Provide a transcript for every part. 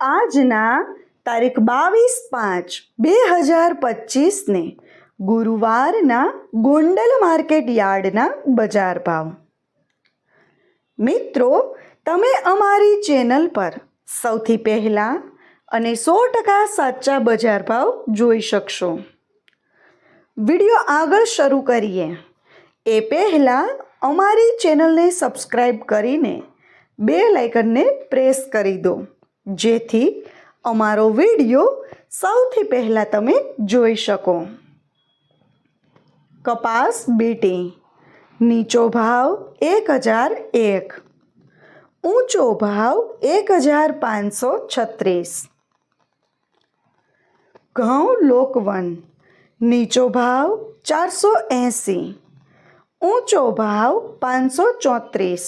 આજના તારીખ બાવીસ પાંચ બે હજાર પચીસને ગુરુવારના ગોંડલ માર્કેટ યાર્ડના બજાર ભાવ. મિત્રો, તમે અમારી ચેનલ પર સૌથી પહેલાં અને સો ટકા સાચા બજાર ભાવ જોઈ શકશો. વીડિયો આગળ શરૂ કરીએ. એ પહેલાં અમારી ચેનલને સબસ્ક્રાઈબ કરીને બે લાઇકનને પ્રેસ કરી દો. જેથી અમારો વિડીયો સૌથી પહેલાં તમે જોઈ શકો કપાસ બીટી નીચો ભાવ એક હજાર એક ઊંચો ભાવ એક હજાર પાંચસો છત્રીસ ઘઉં લોકવન નીચો ભાવ ચારસો એંસી ઊંચો ભાવ પાંચસો ચોત્રીસ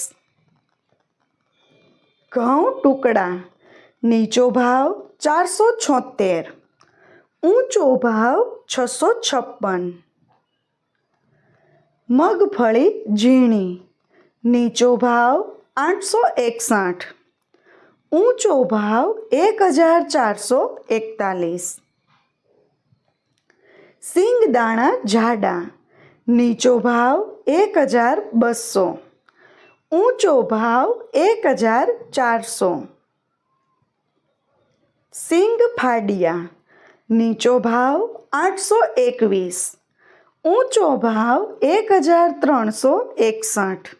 ઘઉં ટુકડા નીચો ભાવ ચારસો છોતેર ઊંચો ભાવ છસો છપ્પન મગફળી ઝીણી નીચો ભાવ આઠસો એકસઠ ઊંચો ભાવ એક હજાર ચારસો એકતાલીસ સિંગ દાણા જાડા નીચો ભાવ એક હજાર બસો ઊંચો ભાવ એક હજાર ચારસો સિંગ ફાડિયા નીચો ભાવ આઠસો એકવીસ ઊંચો ભાવ એક હજાર ત્રણસો એકસઠ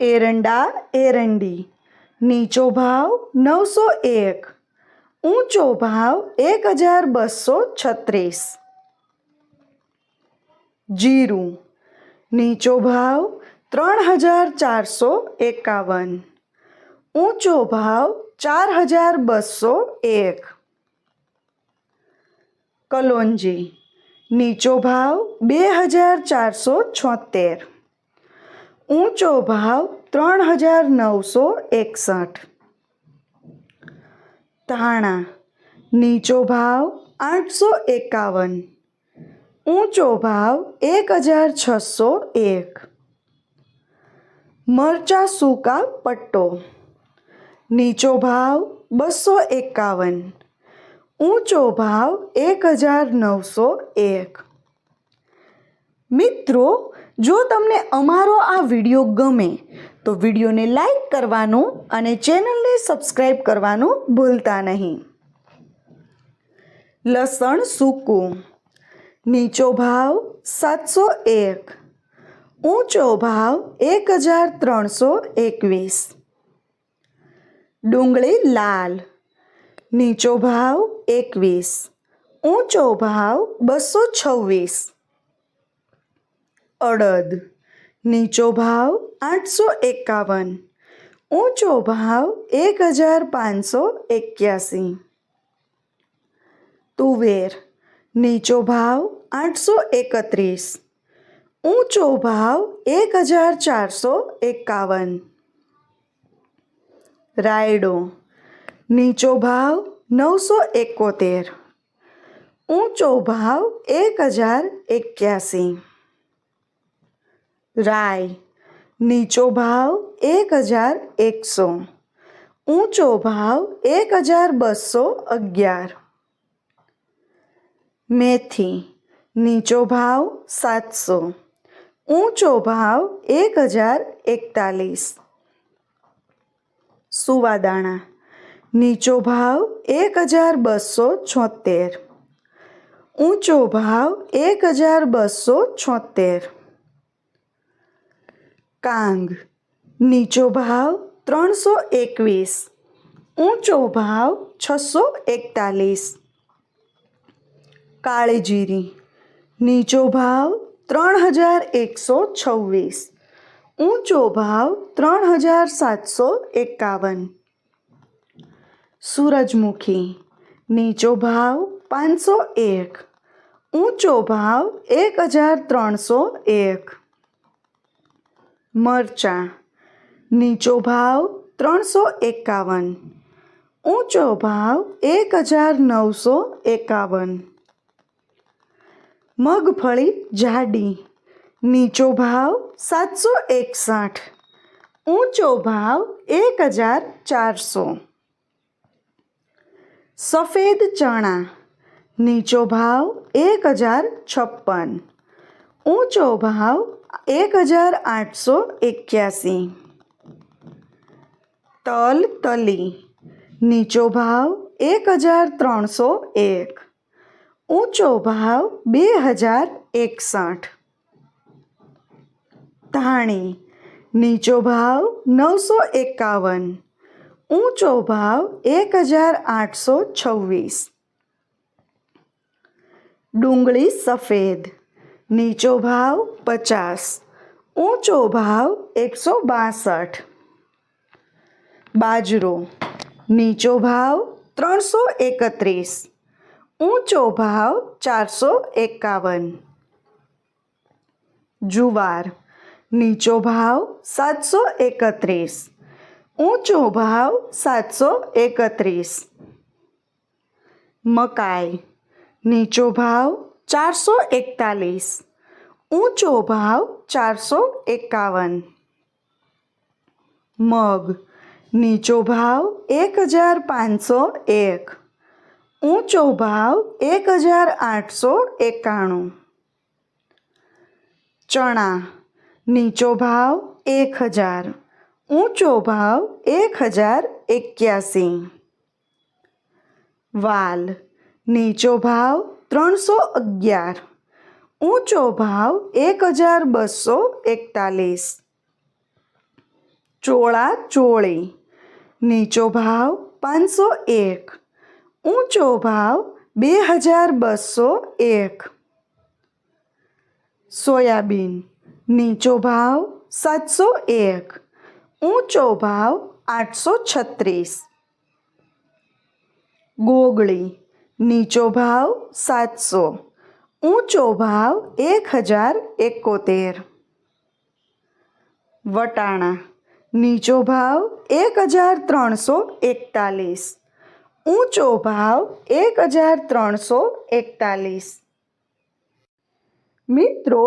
એરંડા એરંડી નીચો ભાવ નવસો એક ઊંચો ભાવ એક હજાર બસો છત્રીસ જીરું નીચો ભાવ ત્રણ હજાર ચારસો એકાવન ઊંચો ભાવ ચાર હજાર બસો એક. કલોંજી નીચો ભાવ બે હજાર ચારસો છોતેર. ઊંચો ભાવ ત્રણ હજાર નવસો એકસઠ. ધાણા, નીચો ભાવ આઠસો એકાવન. ઊંચો ભાવ એક હજાર છસો એક. મરચા સૂકા પટ્ટો. નીચો ભાવ બસો એકાવન, ઊંચો ભાવ એક હજાર નવસો એક. મિત્રો, જો તમને અમારો આ વીડિયો ગમે, તો વિડીયોને લાઈક કરવાનું અને ચેનલને સબસ્ક્રાઈબ કરવાનું ભૂલતા નહીં. લસણ સૂકું, નીચો ભાવ સાતસો એક, ઊંચો ભાવ એક હજાર ત્રણસો એકવીસ. ડુંગળી લાલ. નીચો ભાવ એકવીસ. ઊંચો ભાવ બસો છવ્વીસ. અડદ. નીચો ભાવ આઠસો એકાવન. ઊંચો ભાવ એક હજાર પાંચસો એક્યાસી. તુવેર. નીચો ભાવ આઠસો એકત્રીસ. ઊંચો ભાવ એક હજાર ચારસો એકાવન. રાયડો નીચો ભાવ નવસો એકોતેર ઊંચો ભાવ એક હજાર એક્યાસી રાય નીચો ભાવ એક હજાર એકસો ઊંચો ભાવ એક હજાર બસો અગિયાર મેથી નીચો ભાવ સાતસો ઊંચો ભાવ એક હજાર એકતાલીસ સુવાદાણા નીચો ભાવ એક હજાર બસો છોતેર ઊંચો ભાવ એક હજાર બસો છોતેર કાંગ. નીચો ભાવ ત્રણસો એકવીસ. ઊંચો ભાવ છસો એકતાલીસ. કાળીજીરી. નીચો ભાવ ત્રણ હજાર એકસો છવ્વીસ. ઊંચો ભાવ ત્રણ હજાર સાતસો એકાવન. સૂરજમુખી, નીચો ભાવ પાંચસો એક. ઊંચો ભાવ એક હજાર ત્રણસો એક. મરચાં, નીચો ભાવ ત્રણસો એકાવન. ઊંચો ભાવ એક હજાર નવસો એકાવન. મગફળી, જાડી નીચો ભાવ સાતસો એકસઠ ઊંચો ભાવ એક હજાર ચારસો સફેદ ચણા નીચો ભાવ એક હજાર છપ્પન ઊંચો ભાવ એક હજાર આઠસો એક્યાસી તલ તલી નીચો ભાવ એક હજાર ત્રણસો એક ઊંચો ભાવ બે હજાર એકસઠ ધાણી નીચો ભાવ નવસો એકાવન ઊંચો ભાવ એક હજાર આઠસો છવ્વીસ ડુંગળી સફેદ નીચો ભાવ પચાસ ઊંચો ભાવ એકસો બાસઠ બાજરો નીચો ભાવ ત્રણસો એકત્રીસ ઊંચો ભાવ ચારસો એકાવન જુવાર નીચો ભાવ સાતસો એકત્રીસ. ઊંચો ભાવ સાતસો એકત્રીસ. મકાઈ, નીચો ભાવ ચારસો એકતાલીસ. ઊંચો ભાવ ચારસો એકાવન. મગ, નીચો ભાવ એક હજાર પાંચસો એક. ઊંચો ભાવ એક હજાર આઠસો એકાણું. ચણા નીચો ભાવ એક હજાર, ઊંચો ભાવ એક હજાર એક્યાસી. વાલ, નીચો ભાવ ત્રણસો અગિયાર, ઊંચો ભાવ એક હજાર બસો એકતાલીસ. ચોળા ચોળી, નીચો ભાવ પાંચસો એક, ઊંચો ભાવ બે હજાર બસો એક. સોયાબીન નીચો ભાવ સાતસો એક ઊંચો ભાવ આઠસો છત્રીસ ગોગળી નીચો ભાવ સાતસો ઊંચો ભાવ એક હજાર એકોતેર વટાણા નીચો ભાવ એક હજાર ત્રણસો એકતાલીસ ઊંચો ભાવ એક હજાર ત્રણસો એકતાલીસ મિત્રો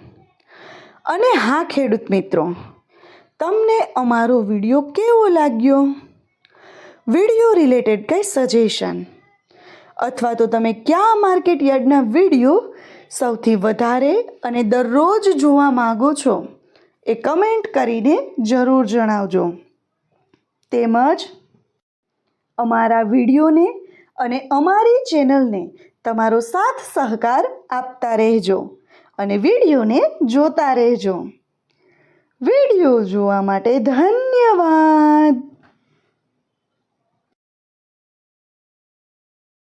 અને હા, ખેડૂત મિત્રો, તમને અમારો વીડિયો કેવો લાગ્યો? વીડિયો રિલેટેડ કંઈ સજેશન? અથવા તો તમે કયા માર્કેટ યાર્ડના વીડિયો સૌથી વધારે અને દરરોજ જોવા માગો છો એ કમેન્ટ કરીને જરૂર જણાવજો. તેમજ અમારા વિડીયોને અને અમારી ચેનલને તમારો સાથ સહકાર આપતા રહેજો. અને વિડીયોને જોતા રહેજો. વીડિયો જોવા માટે ધન્યવાદ.